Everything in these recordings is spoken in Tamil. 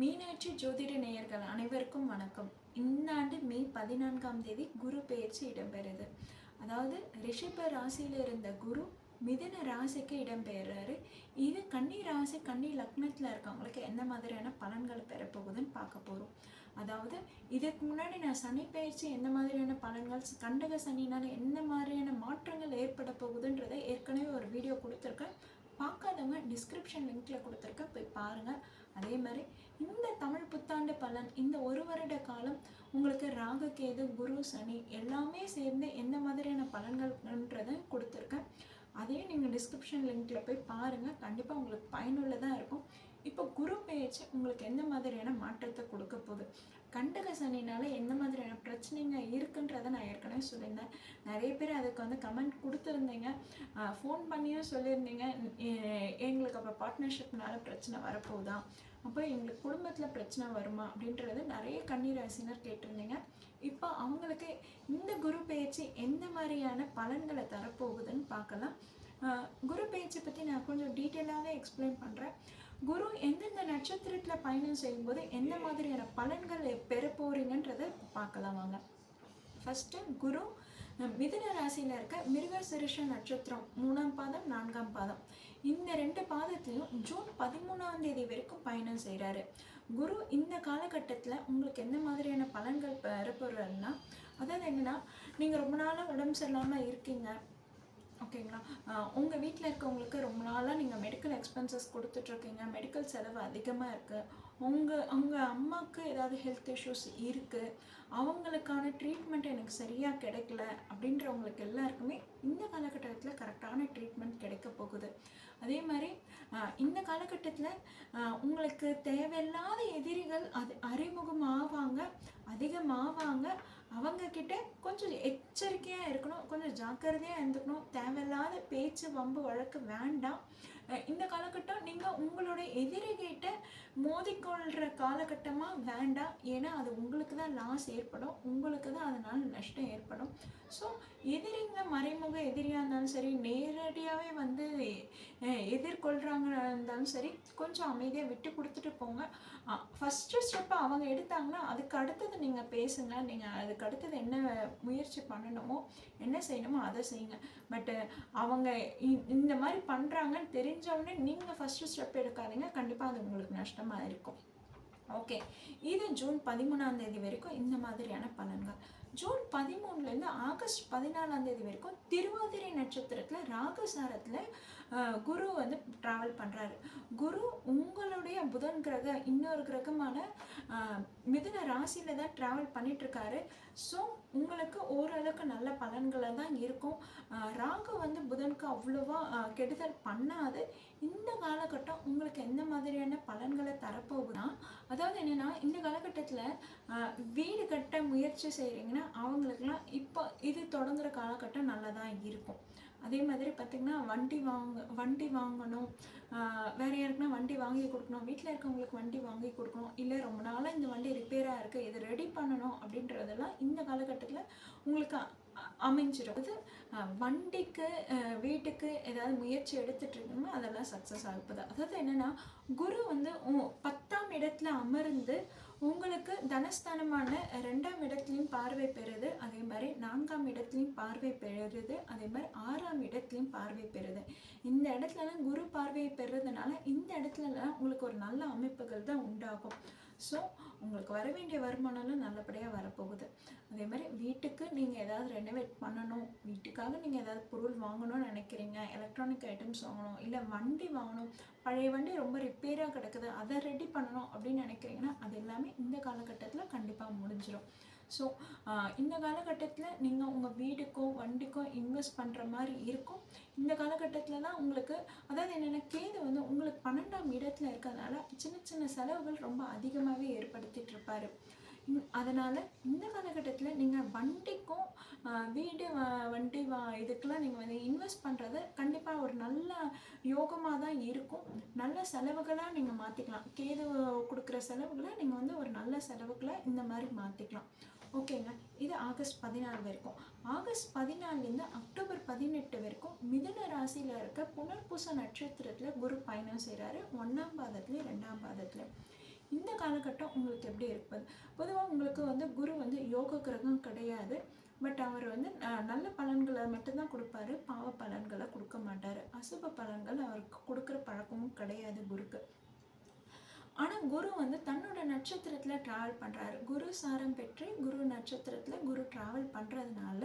மீனாட்சி ஜோதிட நேயர்கள் அனைவருக்கும் வணக்கம். இந்த ஆண்டு மே பதினான்காம் தேதி குரு பெயர்ச்சி இடம்பெறுது. அதாவது ரிஷப ராசியில் இருந்த குரு மிதுன ராசிக்கு இடம்பெயர்றாரு. இது கன்னி ராசி கன்னி லக்னத்தில் இருக்கவங்களுக்கு எந்த மாதிரியான பலன்கள் பெறப்போகுதுன்னு பார்க்க போகிறோம் அதாவது இதுக்கு முன்னாடி நான் சனி பயிற்சி எந்த மாதிரியான பலன்கள் கண்டக சனினால் என்ன மாதிரியான மாற்றங்கள் ஏற்பட போகுதுன்றதை ஏற்கனவே ஒரு வீடியோ கொடுத்துருக்கேன். பார்க்காதவங்க டிஸ்கிரிப்ஷன் லிங்க்ல கொடுத்துருக்கேன் போய் பாருங்கள் அதே மாதிரி இந்த தமிழ் புத்தாண்டு பலன் இந்த ஒரு வருட காலம் உங்களுக்கு ராகு கேது குரு சனி எல்லாமே சேர்ந்து எந்த மாதிரியான பலன்கள்ன்றதை கொடுத்துருக்கேன். அதையும் நீங்கள் டிஸ்கிரிப்ஷன் லிங்க்ல போய் பாருங்கள் கண்டிப்பாக உங்களுக்கு பயனுள்ளதாக இருக்கும். இப்போ குரு பேச்சு உங்களுக்கு எந்த மாதிரியான மாற்றத்தை கொடுக்க போகுது? கண்டக சனினால எந்த மாதிரியான பிரச்சனைங்க இருக்குன்றதை நான் ஏற்கனவே சொல்லியிருந்தேன். நிறைய பேர் அதுக்கு வந்து கமெண்ட் கொடுத்துருந்தீங்க. ஃபோன் பண்ணியும் சொல்லியிருந்தீங்க. எங்களுக்கு அப்போ பார்ட்னர்ஷிப்னால பிரச்சனை வரப்போகுதா? அப்போ எங்களுக்கு குடும்பத்தில் பிரச்சனை வருமா? அப்படின்றது நிறைய கண்ணீர் ரசினர் கேட்டிருந்தீங்க. இப்போ அவங்களுக்கு இந்த குரு பெயர்ச்சி எந்த மாதிரியான பலன்களை தரப்போகுதுன்னு பார்க்கலாம். குரு பெயர்ச்சி பற்றி நான் கொஞ்சம் டீட்டெயிலாகவே எக்ஸ்பிளைன் பண்ணுறேன் குரு எந்தெந்த நட்சத்திரத்தில் பயணம் செய்யும்போது எந்த மாதிரியான பலன்கள் பெற போறீங்கன்றதை பார்க்கலாம் வாங்க. ஃபஸ்ட்டு குரு மிதுன ராசியில் இருக்க மிருகசிருஷ நட்சத்திரம் மூணாம் பாதம் நான்காம் பாதம். இந்த ரெண்டு பாதத்திலையும் ஜூன் பதிமூணாம் தேதி வரைக்கும் பயணம் செய்கிறாரு குரு இந்த காலகட்டத்தில் உங்களுக்கு எந்த மாதிரியான பலன்கள் பெறப்போறாருன்னா அதாவது என்னன்னா நீங்கள் ரொம்ப நாளாக உடம்பு சரியில்லாமல் இருக்கீங்க. ஓகேங்களா? உங்கள் வீட்டில் இருக்கவங்களுக்கு ரொம்ப நாளாக நீங்கள் மெடிக்கல் எக்ஸ்பென்சஸ் கொடுத்துட்ருக்கீங்க மெடிக்கல் செலவு அதிகமாக இருக்குது உங்கள் உங்கள் அம்மாவுக்கு ஏதாவது ஹெல்த் இஷ்யூஸ் இருக்குது அவங்களுக்கான ட்ரீட்மெண்ட் எனக்கு சரியாக கிடைக்கல அப்படின்றவங்களுக்கு எல்லாருக்குமே இந்த காலகட்டத்தில் கரெக்டான ட்ரீட்மெண்ட் கிடைக்க போகுது. அதே மாதிரி இந்த காலகட்டத்தில் உங்களுக்கு தேவையில்லாத எதிரிகள் அது அறிமுகமாவாங்க அதிகமாவாங்க. அவங்க கிட்ட கொஞ்சம் எச்சரிக்கையாக இருக்கணும் கொஞ்சம் ஜாக்கிரதையாக இருந்துக்கணும். தேவையில்லாத பேச்சு வம்பு வழக்கு வேண்டாம். இந்த காலகட்டம் நீங்கள் உங்களோட எதிரிகிட்ட மோதிக்கொள்கிற காலகட்டமாக வேண்டாம் ஏன்னா அது உங்களுக்கு தான் லாஸ் ஏற்படும். உங்களுக்கு தான் அதனால் நஷ்டம் ஏற்படும். ஸோ எதிரிங்க மறைமுக எதிரியாக இருந்தாலும் சரி நேரடியாகவே வந்து எதிர்கொள்கிறாங்க இருந்தாலும் சரி கொஞ்சம் அமைதியாக விட்டு கொடுத்துட்டு போங்க. ஃபஸ்ட்டு ஸ்டெப்பை அவங்க எடுத்தாங்கன்னா அதுக்கு அடுத்தது நீங்கள் பேசுங்க. நீங்கள் அதுக்கு அடுத்தது என்ன முயற்சி பண்ணணுமோ என்ன செய்யணுமோ அதை செய்யுங்க. பட்டு அவங்க இந்த மாதிரி பண்ணுறாங்கன்னு தெரிஞ்சவொடனே நீங்கள் ஃபஸ்ட்டு ஸ்டெப் எடுக்காதீங்க. கண்டிப்பாக அது உங்களுக்கு நஷ்டமாக இருக்கும். ஓகே இது ஜூன் பதிமூணாம் தேதி வரைக்கும் இந்த மாதிரியான பலன்கள். ஜூன் பதிமூணுலேருந்து ஆகஸ்ட் பதினாலாம் தேதி வரைக்கும் திருவாதிரை நட்சத்திரத்தில் ராகுசாரத்தில் குரு வந்து ட்ராவல் பண்ணுறாரு குரு உங்களுடைய புதன் கிரக இன்னொரு கிரகமான மிதுன ராசியில் தான் ட்ராவல் பண்ணிகிட்ருக்காரு ஸோ உங்களுக்கு ஓரளவுக்கு நல்ல பலன்களை தான் இருக்கும். ராகு வந்து புதனுக்கு அவ்வளோவா கெடுதல் பண்ணாது. இந்த காலகட்டம் உங்களுக்கு எந்த மாதிரியான பலன்களை தரப்போகுதுன்னா அதாவது என்னென்னா இந்த காலகட்டத்தில் வீடு கட்ட முயற்சி செய்கிறீங்கன்னா அவங்களுக்குலாம் இப்போ இது தொடங்குற காலகட்டம் நல்லதாக இருக்கும். அதே மாதிரி பார்த்திங்கன்னா வண்டி வாங்க வண்டி வாங்கணும். வேறு வேற யாருக்குன்னா வண்டி வாங்கி கொடுக்கணும். வீட்டில் இருக்கவங்களுக்கு வண்டி வாங்கி கொடுக்கணும். இல்லை ரொம்ப நாளாக இந்த வண்டி ரிப்பேராக இருக்குது இது ரெடி பண்ணணும் அப்படின்றதெல்லாம் இந்த காலகட்டத்தில் உங்களுக்கு அமைஞ்சிடும் அது வண்டிக்கு வீட்டுக்கு ஏதாவது முயற்சி எடுத்துட்டு இருக்கீங்கன்னா அதெல்லாம் சக்ஸஸ் ஆகுது. அதாவது என்னென்னா குரு வந்து உ- பத்தாம் இடத்துல அமர்ந்து உங்களுக்கு தனஸ்தானமான ரெண்டாம் இடத்துலையும் பார்வை பெறுது அதே மாதிரி நான்காம் இடத்துலையும் பார்வை பெறுது அதே மாதிரி ஆறாம் இடத்துலையும் பார்வை பெறுது. இந்த இடத்துலலாம் குரு பார்வையை பெறுறதுனால இந்த இடத்துலலாம் உங்களுக்கு ஒரு நல்ல அமைப்புகள் தான் உண்டாகும். ஸோ உங்களுக்கு வர வேண்டிய வருமானம்லாம் நல்லபடியாக வரப்போகுது. அதே மாதிரி வீட்டுக்கு நீங்கள் ஏதாவது ரெனோவேட் பண்ணணும் வீட்டுக்காக நீங்கள் ஏதாவது பொருள் வாங்கணும்னு நினைக்கிறீங்க எலக்ட்ரானிக் ஐட்டம்ஸ் வாங்கணும் இல்லை வண்டி வாங்கணும் பழைய வண்டி ரொம்ப ரிப்பேராக கிடக்குது அதை ரெடி பண்ணணும் அப்படின்னு நினைக்கிறீங்கன்னா அது எல்லாமே இந்த காலகட்டத்தில் கண்டிப்பாக முடிஞ்சிடும் ஸோ இந்த காலகட்டத்தில் நீங்கள் உங்கள் வீடுக்கோ வண்டிக்கோ இன்வெஸ்ட் பண்ணுற மாதிரி இருக்கும். இந்த காலகட்டத்தில் தான் உங்களுக்கு அதாவது என்னென்ன கேது வந்து உங்களுக்கு பன்னெண்டாம் இடத்துல இருக்கிறதுனால சின்ன சின்ன செலவுகள் ரொம்ப அதிகமாகவே ஏற்படுத்திட்டு இருப்பாரு. அதனால் இந்த காலகட்டத்தில் நீங்கள் வண்டிக்கும் வீடு வண்டி வா இதுக்கெல்லாம் நீங்கள் வந்து இன்வெஸ்ட் பண்ணுறது கண்டிப்பாக ஒரு நல்ல யோகமாக தான் இருக்கும். நல்ல செலவுகளாக நீங்கள் மாற்றிக்கலாம் கேது கொடுக்குற செலவுகளை நீங்கள் வந்து ஒரு நல்ல செலவுகளை இந்த மாதிரி மாற்றிக்கலாம் ஓகேங்க. இது ஆகஸ்ட் பதினாலு வரைக்கும். ஆகஸ்ட் பதினாலுலேருந்து அக்டோபர் பதினெட்டு வரைக்கும் மிதுன ராசியில் இருக்க புனர்பூச நட்சத்திரத்தில் குரு பயணம் செய்கிறாரு ஒன்றாம் பாதத்துலேயும் ரெண்டாம் பாதத்துலேயும். இந்த காலகட்டம் உங்களுக்கு எப்படி இருப்பது? பொதுவாக உங்களுக்கு வந்து குரு வந்து யோக கிரகம் கிடையாது. பட் அவர் வந்து நல்ல பலன்களை மட்டும்தான் கொடுப்பாரு. பாவ பலன்களை கொடுக்க மாட்டார். அசுப பலன்கள் அவருக்கு கொடுக்குற பழக்கமும் கிடையாது குருக்கு. ஆனால் குரு வந்து தன்னோட நட்சத்திரத்தில் ட்ராவல் பண்ணுறாரு குரு சாரம் பெற்று குரு நட்சத்திரத்தில் குரு ட்ராவல் பண்ணுறதுனால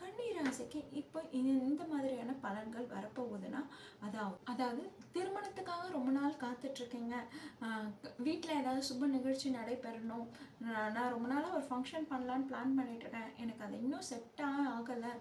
கன்னி ராசிக்கு இப்போ இந்த மாதிரியான பலன்கள் வரப்போகுதுன்னா அதாவது அதாவது திருமணத்துக்காக ரொம்ப நாள் காத்துட்ருக்கீங்க. வீட்டில் ஏதாவது சுப நிகழ்ச்சி நடைபெறணும். நான் ரொம்ப நாளாக ஒரு ஃபங்க்ஷன் பண்ணலான்னு பிளான் பண்ணிட்டுருக்கேன் எனக்கு அது இன்னும் செட்டாக ஆகலை.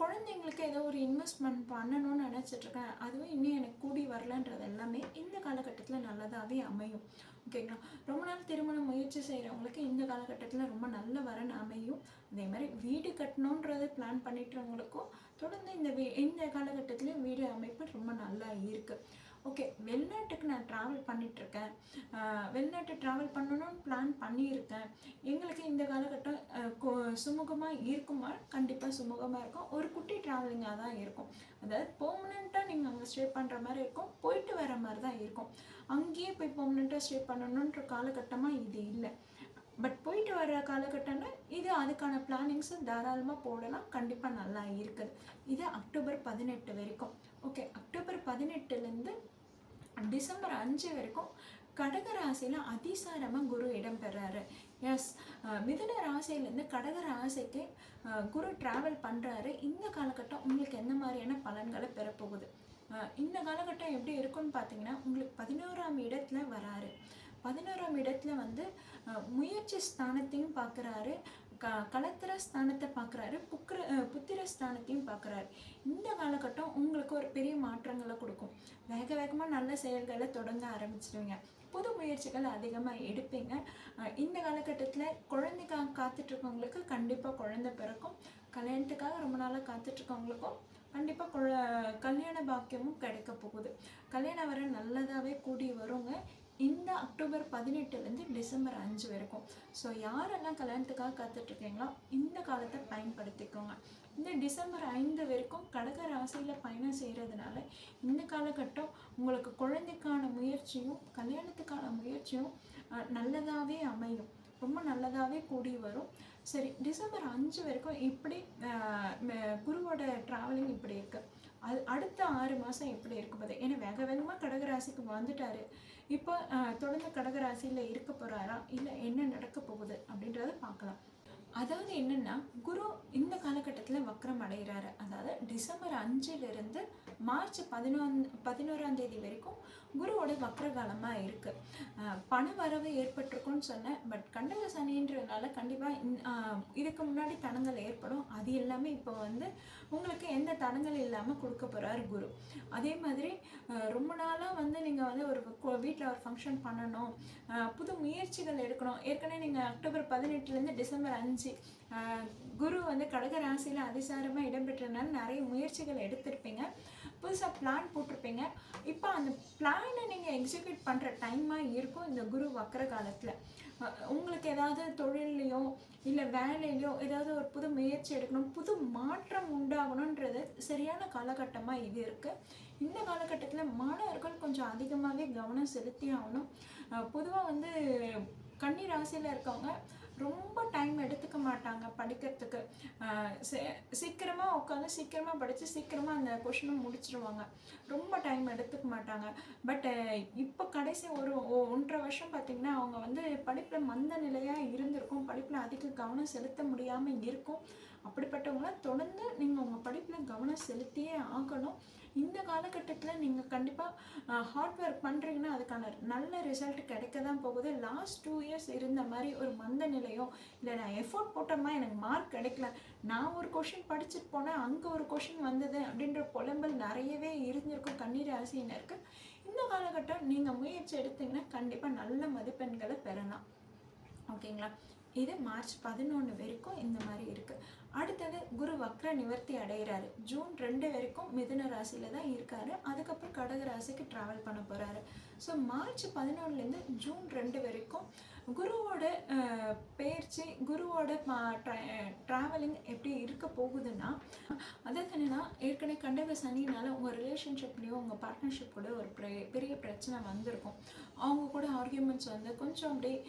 குழந்தைங்களுக்கு ஏதோ ஒரு இன்வெஸ்ட்மெண்ட் பண்ணணும்னு நினச்சிட்ருக்கேன். அதுவும் இன்னும் எனக்கு கூடி வரலன்றது எல்லாமே இந்த காலகட்டத்தில் நல்லதாகவே அமையும். ஓகேங்களா? ரொம்ப நாள் திருமண முயற்சி செய்கிறவங்களுக்கு இந்த காலகட்டத்தில் ரொம்ப நல்ல வரன் அமையும். அதே மாதிரி வீடு கட்டணுன்றது பிளான் பண்ணிட்டுறவங்களுக்கும் தொடர்ந்து இந்த வீ இந்த காலகட்டத்திலையும் வீடு அமைப்பு ரொம்ப நல்லா இருக்குது ஓகே வெளிநாட்டுக்கு நான் ட்ராவல் பண்ணிகிட்ருக்கேன் வெளிநாட்டு ட்ராவல் பண்ணணும்னு பிளான் பண்ணியிருக்கேன். எங்களுக்கு இந்த காலகட்டம் சுமூகமாக இருக்குமா? கண்டிப்பாக சுமூகமாக இருக்கும். ஒரு குட்டி ட்ராவலிங்காக தான் இருக்கும். அதாவது பெர்மனெண்ட்டாக நீங்கள் அங்கே ஸ்டே பண்ணுற மாதிரி இருக்கும். போயிட்டு வர மாதிரி தான் இருக்கும். அங்கேயே போய் பெர்மனெண்ட்டாக ஸ்டே பண்ணணுன்ற காலகட்டமாக இது இல்லை. பட் போயிட்டு வர காலகட்டம்னா இது அதுக்கான பிளானிங்ஸும் தாராளமாக போடலாம். கண்டிப்பாக நல்லா இருக்குது. இது அக்டோபர் பதினெட்டு வரைக்கும். ஓகே அக்டோபர் பதினெட்டுலேருந்து டிசம்பர் அஞ்சு வரைக்கும் கடக ராசியில் அதிசாரமாக குரு இடம் பெறாரு எஸ் மிதுன ராசியிலேருந்து கடக ராசிக்கு குரு ட்ராவல் பண்ணுறாரு இந்த காலகட்டம் உங்களுக்கு எந்த மாதிரியான பலன்களை பெறப்போகுது? இந்த காலகட்டம் எப்படி இருக்கும்னு பார்த்தீங்கன்னா உங்களுக்கு பதினோராம் இடத்துல வராரு. பதினோராம் இடத்துல வந்து முயற்சி ஸ்தானத்தையும் பார்க்குறாரு. க கலத்திர ஸ்தானத்தை பார்க்குறாரு புக்கிர புத்திர ஸ்தானத்தையும் பார்க்குறாரு. இந்த காலகட்டம் உங்களுக்கு ஒரு பெரிய மாற்றங்களை கொடுக்கும். வேக வேகமாக நல்ல செயல்களை தொடங்க ஆரம்பிச்சிடுவீங்க. புது முயற்சிகள் அதிகமாக எடுப்பீங்க. இந்த காலகட்டத்தில் குழந்தைக்காக காத்துட்ருக்கவங்களுக்கு கண்டிப்பாக குழந்தை பிறக்கும். கல்யாணத்துக்காக ரொம்ப நாளாக காத்துட்ருக்கவங்களுக்கும் கண்டிப்பாக குழ கல்யாண பாக்கியமும் கிடைக்க போகுது. கல்யாணம் வர நல்லதாகவே கூடி வருங்க. இந்த அக்டோபர் பதினெட்டுலேருந்து டிசம்பர் அஞ்சு வரைக்கும். ஸோ யாரெல்லாம் கல்யாணத்துக்காக காத்துட்ருக்கீங்களோ இந்த காலத்தை பயன்படுத்திக்கோங்க. இந்த டிசம்பர் ஐந்து வரைக்கும் கடக ராசியில் பயணம் செய்கிறதுனால இந்த காலகட்டம் உங்களுக்கு குழந்தைக்கான முயற்சியும் கல்யாணத்துக்கான முயற்சியும் நல்லதாகவே அமையும். ரொம்ப நல்லதாகவே கூடி வரும். சரி டிசம்பர் அஞ்சு வரைக்கும் இப்படி குருவோட ட்ராவலிங் இப்படி இருக்குது அது அடுத்த ஆறு மாதம் எப்படி இருக்கும் போகுது ஏன்னா வேக வேகமாக கடகராசிக்கு வந்துட்டாரு. இப்போ அஹ், தொடர்ந்து கடகராசியில் இருக்க போகிறாரா இல்லை என்ன நடக்க போகுது? அப்படின்றத பார்க்கலாம். அதாவது என்னென்னா குரு இந்த காலகட்டத்தில் வக்ரம் அடைகிறாரு அதாவது டிசம்பர் அஞ்சிலிருந்து மார்ச் பதினொன் பதினோராம் தேதி வரைக்கும் குருவோட வக்ர காலமாக இருக்குது பண வரவு ஏற்பட்டிருக்கும்னு சொன்னேன். பட் கண்டக சனின்றதுனால கண்டிப்பாக இதுக்கு முன்னாடி தடங்கள் ஏற்படும். அது எல்லாமே இப்போ வந்து உங்களுக்கு எந்த தடங்கள் இல்லாமல் கொடுக்க போகிறார் குரு. அதே மாதிரி ரொம்ப நாளாக வந்து நீங்கள் வந்து ஒரு வீட்டில் ஒரு ஃபங்க்ஷன் பண்ணணும். புது முயற்சிகள் எடுக்கணும். ஏற்கனவே நீங்கள் அக்டோபர் பதினெட்டுலேருந்து டிசம்பர் அஞ்சு குரு வந்து கடக ராசியில் அதிசாரமாக இடம்பெற்றனால நிறைய முயற்சிகள் எடுத்திருப்பீங்க. புதுசாக பிளான் போட்டிருப்பீங்க. இப்போ அந்த பிளானை நீங்கள் எக்ஸிக்யூட் பண்ணுற டைமாக இருக்கும் இந்த குரு வக்கர காலத்தில். உங்களுக்கு ஏதாவது தொழிலையோ இல்லை வேலையிலையோ ஏதாவது ஒரு புது முயற்சி எடுக்கணும் புது மாற்றம் உண்டாகணுன்றது சரியான காலகட்டமாக இது இருக்குது இந்த காலகட்டத்தில் மாணவர்கள் கொஞ்சம் அதிகமாகவே கவனம் செலுத்தி ஆகணும். பொதுவாக வந்து கன்னி ராசியில் இருக்கவங்க ரொம்ப டைம் எடுத்துக்க மாட்டாங்க படிக்கிறதுக்கு. சீக்கிரமாக உட்காந்து சீக்கிரமாக படித்து சீக்கிரமாக அந்த கொஷினை முடிச்சிருவாங்க. ரொம்ப டைம் எடுத்துக்க மாட்டாங்க. பட் இப்போ கடைசி ஒரு ஒ- ஒன்றரை வருஷம் பார்த்திங்கன்னா அவங்க வந்து படிப்பில் மந்த நிலையாக இருந்திருக்கும். படிப்பில் அதிக கவனம் செலுத்த முடியாமல் இருக்கும். அப்படிப்பட்டவங்க தொடர்ந்து நீங்கள் உங்கள் படிப்பில் கவனம் செலுத்தியே ஆகணும். இந்த காலகட்டத்தில் நீங்கள் கண்டிப்பாக ஹார்ட் ஒர்க் பண்ணுறீங்கன்னா அதுக்கான நல்ல ரிசல்ட் கிடைக்க தான் போகுது. லாஸ்ட் டூ இயர்ஸ் இருந்த மாதிரி ஒரு மந்த நிலையோ இல்லை நான் எஃபோர்ட் போட்டோமா எனக்கு மார்க் கிடைக்கல. நான் ஒரு கொஷின் படிச்சுட்டு போனேன் அங்கே ஒரு கொஷின் வந்தது அப்படின்ற புலம்பல் நிறையவே இருந்திருக்கும் கண்ணீர் ராசியினருக்கு இந்த காலகட்டம் நீங்கள் முயற்சி எடுத்தீங்கன்னா கண்டிப்பாக நல்ல மதிப்பெண்களை பெறலாம். ஓகேங்களா? இது மார்ச் பதினொன்று வரைக்கும் இந்த மாதிரி குரு வக்ர நிவர்த்தி அடைகிறாரு ஜூன் ரெண்டு வரைக்கும் மிதுன ராசியில் தான் இருக்காரு. அதுக்கப்புறம் கடக ராசிக்கு ட்ராவல் பண்ண போகிறாரு ஸோ மார்ச் பதினொன்றுலேருந்து ஜூன் ரெண்டு வரைக்கும் குருவோட பயிற்சி பெயர்ச்சி குருவோட ட்ராவலிங் எப்படி இருக்க போகுதுன்னா அதாவது என்னென்னா ஏற்கனவே கண்டக சனினால உங்கள் ரிலேஷன்ஷிப்லேயும் உங்கள் பார்ட்னர்ஷிப் கூட ஒரு பெரிய- பிரச்சனை வந்திருக்கும். அவங்க கூட ஆர்கியூமெண்ட்ஸ் வந்து கொஞ்சம் அப்படியே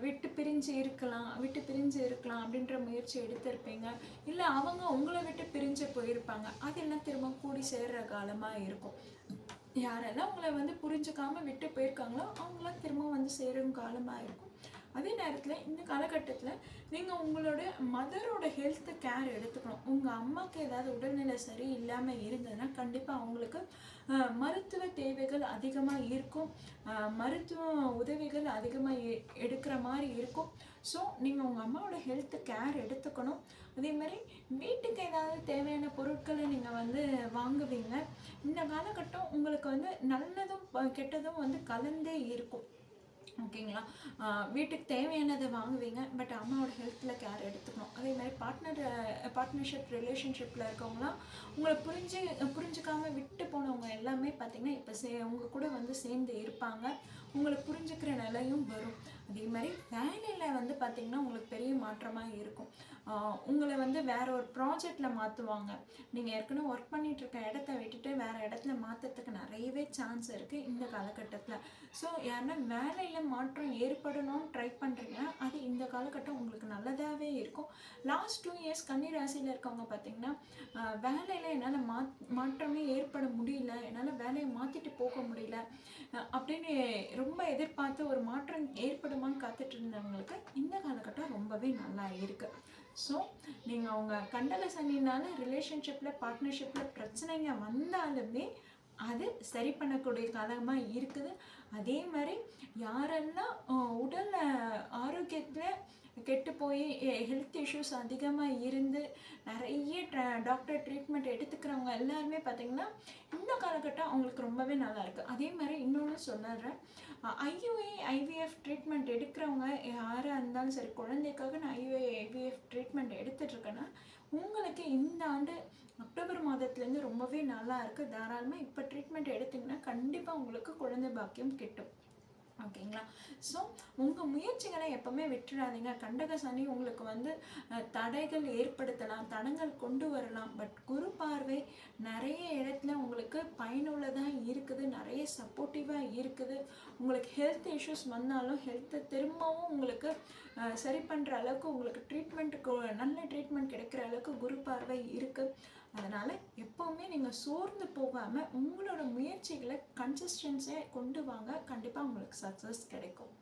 விட்டு பிரிஞ்சு இருக்கலாம் விட்டு பிரிஞ்சு இருக்கலாம் அப்படின்ற முயற்சி எடுத்திருப்பீங்க. இல்லை அவங்க உங்களை விட்டு பிரிஞ்சு போயிருப்பாங்க. அதெல்லாம் திரும்ப கூடி சேர்ற காலமாக இருக்கும். யாரெல்லாம் உங்களை வந்து புரிஞ்சுக்காம விட்டு போயிருக்காங்களோ அவங்களாம் திரும்ப வந்து சேரும் காலமாக இருக்கும் அதே நேரத்தில் இந்த காலகட்டத்தில் நீங்கள் உங்களோட மதரோட ஹெல்த்து கேர் எடுத்துக்கணும். உங்கள் அம்மாவுக்கு ஏதாவது உடல்நிலை சரி இல்லாமல் இருந்ததுன்னா கண்டிப்பாக அவங்களுக்கு மருத்துவ தேவைகள் அதிகமாக இருக்கும். மருத்துவ உதவிகள் அதிகமாக எடுக்கிற மாதிரி இருக்கும். ஸோ நீங்கள் உங்கள் அம்மாவோட ஹெல்த்து கேர் எடுத்துக்கணும். அதே மாதிரி வீட்டுக்கு ஏதாவது தேவையான பொருட்களை நீங்கள் வந்து வாங்குவீங்க. இந்த காலகட்டம் உங்களுக்கு வந்து நல்லதும் கெட்டதும் வந்து கலந்தே இருக்கும். ஓகேங்களா? வீட்டுக்கு தேவையானதை வாங்குவீங்க பட் அம்மாவோட ஹெல்த்தில் கேர் எடுத்துக்கணும். அதே மாதிரி பார்ட்னர் பார்ட்னர்ஷிப் ரிலேஷன்ஷிப்பில் இருக்கவங்களாம் உங்களை புரிஞ்சு புரிஞ்சுக்காம விட்டு போனவங்க எல்லாமே பார்த்தீங்கன்னா இப்போ சே உங்கள் கூட வந்து சேர்ந்து இருப்பாங்க. உங்களை புரிஞ்சுக்கிற நிலையும் வரும். அதே மாதிரி வேலையில் வந்து பார்த்திங்கன்னா உங்களுக்கு பெரிய மாற்றமாக இருக்கும். உங்களை வந்து வேற ஒரு ப்ராஜெக்டில் மாற்றுவாங்க நீங்கள் ஏற்கனவே ஒர்க் பண்ணிகிட்ருக்க இருக்க இடத்த விட்டுட்டு வேறு இடத்துல மாற்றுறதுக்கு நிறையவே சான்ஸ் இருக்குது இந்த காலகட்டத்தில். ஸோ யாருன்னா வேலையில் மாற்றம் ஏற்படணும்னு ட்ரை பண்ணுறீங்கன்னா அது இந்த காலகட்டம் உங்களுக்கு நல்லதாகவே இருக்கும். லாஸ்ட் டூ இயர்ஸ் கன்னி ராசியில் இருக்கவங்க பார்த்தீங்கன்னா வேலையில் என்னால் மா மாற்றமே ஏற்பட முடியல. என்னால் வேலையை மாற்றிட்டு போக முடியல. அப்படின்னு ரொம்ப எதிர்பார்த்து ஒரு மாற்றம் ஏற்படுமான்னு காத்துட்டு இருந்தவங்களுக்கு இந்த காலகட்டம் ரொம்பவே நல்லா இருக்கு. ஸோ நீங்கள் அவங்க கண்டக சனினால ரிலேஷன்ஷிப்பில் பார்ட்னர்ஷிப்பில் பிரச்சனைங்க வந்தாலுமே அது சரி பண்ணக்கூடிய காலமாக இருக்குது. அதே மாதிரி யாரெல்லாம் உடல் ஆரோக்கியத்தில் கெட்டு போய் ஹெல்த் இஷ்யூஸ் அதிகமாக இருந்து நிறைய டாக்டர் ட்ரீட்மெண்ட் எடுத்துக்கிறவங்க எல்லாருமே பார்த்திங்கன்னா இந்த காலகட்டம் அவங்களுக்கு ரொம்பவே நல்லாயிருக்கு அதே மாதிரி இன்னொன்று சொல்லிடுறேன் ஐயுஏ ஐவிஎஃப் ட்ரீட்மெண்ட் எடுக்கிறவங்க யாராக இருந்தாலும் சரி குழந்தைக்காக நான் ஐயுஏ ஐவிஎஃப் ட்ரீட்மெண்ட் எடுத்துட்ருக்கேன்னா உங்களுக்கு இந்த ஆண்டு அக்டோபர் மாதத்துலேருந்து ரொம்பவே நல்லா இருக்குது தாராளமாக இப்போ ட்ரீட்மெண்ட் எடுத்தீங்கன்னா கண்டிப்பாக உங்களுக்கு குழந்தை பாக்கியம் கிட்டும். ஓகேங்களா? ஸோ உங்கள் முயற்சிகளை எப்பவுமே விட்டுறாதீங்க. கண்டக சனி உங்களுக்கு வந்து தடைகள் ஏற்படுத்தலாம் தடங்கள் கொண்டு வரலாம். பட் குரு பார்வை நிறைய இடத்துல உங்களுக்கு பயனுள்ளதாக இருக்குது நிறைய சப்போர்ட்டிவாக இருக்குது. உங்களுக்கு ஹெல்த் இஷ்யூஸ் வந்தாலும் ஹெல்த்தை திரும்பவும் உங்களுக்கு சரி பண்ணுற அளவுக்கு உங்களுக்கு ட்ரீட்மெண்ட்டுக்கு நல்ல ட்ரீட்மெண்ட் கிடைக்கிற அளவுக்கு குரு பார்வை இருக்குது அதனால் எப்போவுமே நீங்கள் சோர்ந்து போகாமல் உங்களோட முயற்சிகளை கன்சிஸ்டன்ஸே கொண்டு வாங்க. கண்டிப்பாக உங்களுக்கு சக்ஸஸ் கிடைக்கும்.